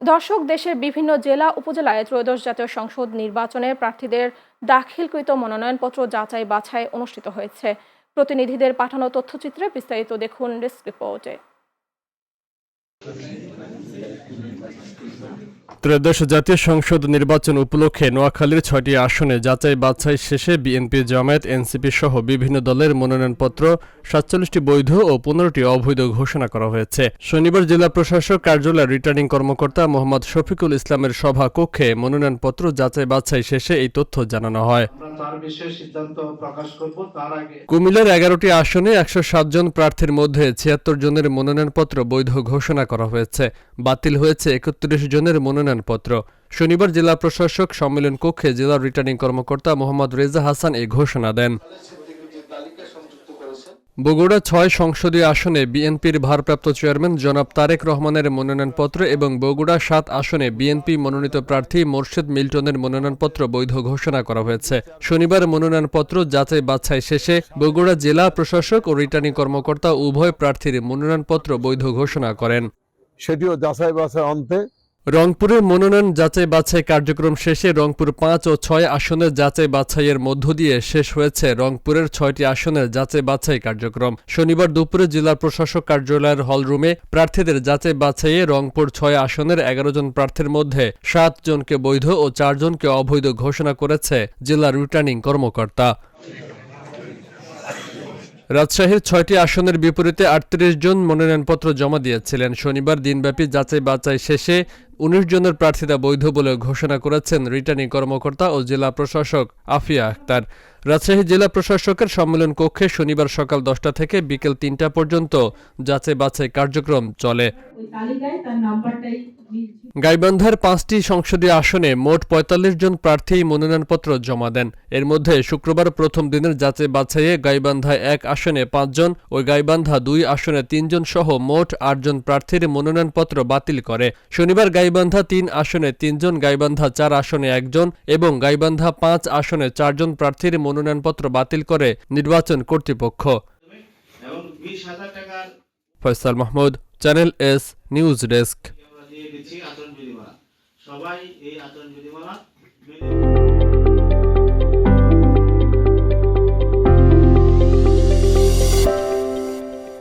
দর্শক, দেশের বিভিন্ন জেলা, উপজেলায় ত্রয়োদশ জাতীয় সংসদ নির্বাচনে প্রার্থীদের দাখিলকৃত মনোনয়নপত্র যাচাই বাছাই অনুষ্ঠিত হয়েছে। প্রতিনিধিদের পাঠানো তথ্যচিত্রে বিস্তারিত দেখুন ডেস্ক রিপোর্টে। ত্রয়োদশ জাতীয় সংসদ নির্বাচন উপলক্ষে নোয়াখালীর ছয়টি আসনে যাচাই বাছাই শেষে বিএনপি জামায়াত এনসিপি সহ বিভিন্ন দলের মনোনয়নপত্র সাতচল্লিশটি বৈধ ও পনেরোটি অবৈধ ঘোষণা করা হয়েছে। শনিবার জেলা প্রশাসক কার্যালয়ের রিটার্নিং কর্মকর্তা মোহাম্মদ শফিকুল ইসলামের সভা কক্ষে মনোনয়নপত্র যাচাই বাছাই শেষে এই তথ্য জানানো হয়। কুমিল্লার এগারোটি আসনে একশো জন প্রার্থীর মধ্যে ছিয়াত্তর জনের মনোনয়নপত্র বৈধ ঘোষণা করা হয়েছে। বাতিল হয়েছে একত্রিশ জনের মনোনয়নপত্র। শনিবার জেলা প্রশাসক সম্মেলন কক্ষে জেলা রিটার্নিং কর্মকর্তা মোহাম্মদ রেজা হাসান এই ঘোষণা দেন। বগুড়া ছয় সংসদীয় আসনে বিএনপির ভারপ্রাপ্ত চেয়ারম্যান জনাব তারেক রহমানের মনোনয়নপত্র এবং বগুড়া সাত আসনে বিএনপি মনোনীত প্রার্থী মোর্শেদ মিল্টনের মনোনয়নপত্র বৈধ ঘোষণা করা হয়েছে। শনিবার মনোনয়নপত্র যাচাই বাছাই শেষে বগুড়া জেলা প্রশাসক ও রিটার্নিং কর্মকর্তা উভয় প্রার্থীর মনোনয়নপত্র বৈধ ঘোষণা করেন। সেটিও যাচাই বাছাই অন্তে রংপুরের মনোনয়ন যাচাই বাছাই কার্যক্রম শেষে রংপুর পাঁচ ও ছয় আসনের যাচাই বাছাইয়ের মধ্য দিয়ে শেষ হয়েছে রংপুরের ছয়টি আসনের যাচাই বাছাই কার্যক্রম। শনিবার দুপুরে জেলা প্রশাসক কার্যালয়ের হলরুমে প্রার্থীদের যাচাই বাছাইয়ে রংপুর ছয় আসনের এগারো জন প্রার্থীর মধ্যে সাত জনকে বৈধ ও চারজনকে অবৈধ ঘোষণা করেছে জেলা রিটার্নিং কর্মকর্তা। রাজশাহীর ছয়টি আসনের বিপরীতে আটত্রিশ জন মনোনয়নপত্র জমা দিয়েছিলেন। শনিবার দিনব্যাপী যাচাই বাছাই শেষে উনিশ জনের প্রার্থীরা বৈধ বলে ঘোষণা করেছেন রিটার্নিং কর্মকর্তা ও জেলা প্রশাসক আফিয়া আক্তার রাজশাহী জেলা প্রশাসকের সম্মেলন কক্ষে শনিবার সকাল দশটা থেকে বিকেল তিনটা পর্যন্ত যাচাই বাছাই কার্যক্রম চলে। গাইবান্ধার পাঁচটি সংসদীয় আসনে মোট পঁয়তাল্লিশ জন প্রার্থী মনোনয়নপত্র জমা দেন। এর মধ্যে শুক্রবার প্রথম দিনের যাচাই বাছাইয়ে গাইবান্ধায় এক আসনে পাঁচজন ও গাইবান্ধা দুই আসনে তিনজন সহ মোট আটজন প্রার্থীর মনোনয়নপত্র বাতিল করে। শনিবার গাইবান্ধা তিন আসনে তিনজন গাইবান্ধা চার আসনে একজন এবং গাইবান্ধা পাঁচ আসনে চারজন প্রার্থীর মনোনয়নপত্র বাতিল করে নির্বাচন কর্তৃপক্ষ। Faisal Mahmud channel S news desk. সবাই এই আচরণ বিধিমালা